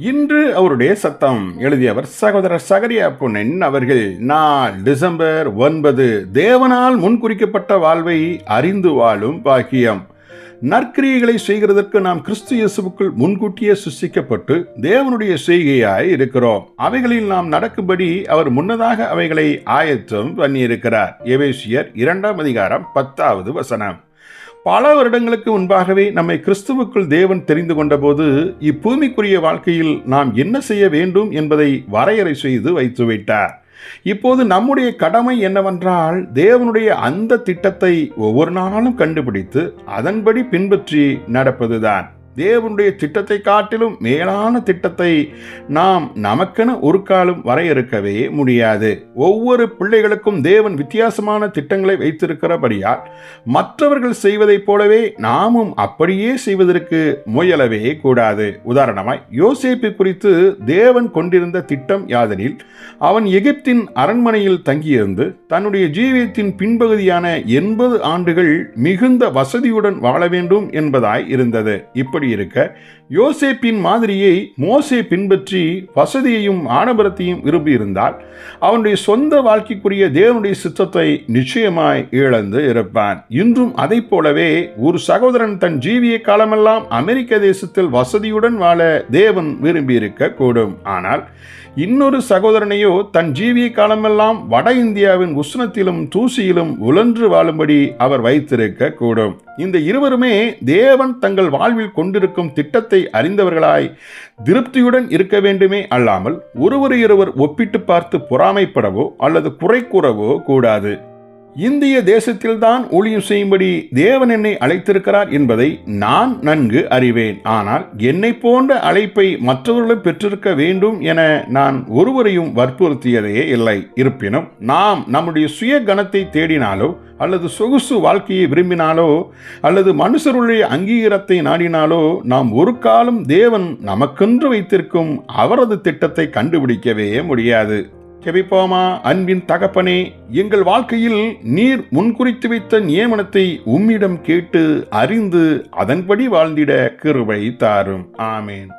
இன்று அவருடைய சத்தம் எழுதியவர் சகோதரர் சகரியா பொன்னன் அவர்கள் நாள் டிசம்பர் ஒன்பது தேவனால் முன்குறிக்கப்பட்ட வாழ்வை அறிந்து வாழும் பாக்கியம். நற்கிரியைகளை செய்கிறதற்கு நாம் கிறிஸ்து இயேசுக்குள் முன்கூட்டியே சிருஷ்டிக்கப்பட்டு தேவனுடைய செய்கையாய் இருக்கிறோம். அவைகளில் நாம் நடக்கும்படி அவர் முன்னதாக அவைகளை ஆயத்தம் பண்ணியிருக்கிறார். எவேசியர் இரண்டாம் அதிகாரம் பத்தாவது வசனம். பல வருடங்களுக்கு முன்பாகவே நம்மை கிறிஸ்துவுக்குள் தேவன் தெரிந்து கொண்டபோது இப்பூமிக்குரிய வாழ்க்கையில் நாம் என்ன செய்ய வேண்டும் என்பதை வரையறை செய்து வைத்துவிட்டார் இப்போது நம்முடைய கடமை என்னவென்றால் தேவனுடைய அந்த திட்டத்தை ஒவ்வொரு நாளும் கண்டுபிடித்து அதன்படி பின்பற்றி நடப்பதுதான். தேவனுடைய திட்டத்தை காட்டிலும் மேலான திட்டத்தை நாம் நமக்கென ஒரு காலம் வரையறுக்கவே முடியாது. ஒவ்வொரு பிள்ளைகளுக்கும் தேவன் வித்தியாசமான திட்டங்களை வைத்திருக்கிறபடியால் மற்றவர்கள் செய்வதைப் போலவே நாமும் அப்படியே செய்வதற்கு முயலவே கூடாது. உதாரணமாய் யோசேப்பு குறித்து தேவன் கொண்டிருந்த திட்டம் யாதெனில் அவன் எகிப்தின் அரண்மனையில் தங்கியிருந்து தன்னுடைய ஜீவியத்தின் பின்பகுதியான எண்பது ஆண்டுகள் மிகுந்த வசதியுடன் வாழ வேண்டும் என்பதாய் இருந்தது. இப்படி இருக்க யோசேப்பின் மாதிரியை மோசே பின்பற்றி வசதியையும் ஆடம்பரத்தையும் விரும்பியிருந்தால் அவனுடைய சொந்த வாழ்க்கைக்குரிய தேவனுடைய சித்தத்தை நிச்சயமாய் இழந்து இருப்பான் இன்றும் அதை போலவே ஒரு சகோதரன் தன் ஜீவிய காலமெல்லாம் அமெரிக்க தேசத்தில் வசதியுடன் வாழ தேவன் விரும்பியிருக்க கூடும். ஆனால் இன்னொரு சகோதரனையோ தன் ஜீவிய காலமெல்லாம் வட இந்தியாவின் உஷ்ணத்திலும் தூசியிலும் உழன்று வாழும்படி அவர் வைத்திருக்க கூடும். இந்த இருவருமே தேவன் தங்கள் வாழ்வில் கொண்டிருக்கும் திட்டத்தை அறிந்தவர்களாய் திருப்தியுடன் இருக்க வேண்டுமே அல்லாமல் ஒருவர் இருவர் ஒப்பிட்டு பார்த்து பொறாமைப்படவோ அல்லது குறை கூறவோ கூடாது. இந்திய தேசத்தில்தான் ஊழியம் செய்யும்படி தேவன் என்னை அழைத்திருக்கிறார் என்பதை நான் நன்கு அறிவேன். ஆனால் என்னை போன்ற அழைப்பை மற்றவர்களும் பெற்றிருக்க வேண்டும் என நான் ஒருவரையும் வற்புறுத்தியதே இல்லை. இருப்பினும் நாம் நம்முடைய சுய கணத்தை தேடினாலோ அல்லது சொகுசு வாழ்க்கையை விரும்பினாலோ அல்லது மனுஷருடைய அங்கீகாரத்தை நாடினாலோ நாம் ஒரு காலம் தேவன் நமக்கென்று வைத்திருக்கும் அவரது திட்டத்தை கண்டுபிடிக்கவே முடியாது. கெபிப்போமா அன்பின் தகப்பனே எங்கள் வாழ்க்கையில் நீர் முன்குறித்து வைத்த நியமனத்தை உம்மிடம் கேட்டு அறிந்து அதன்படி வாழ்ந்திட கிருபை தாரும். ஆமேன்.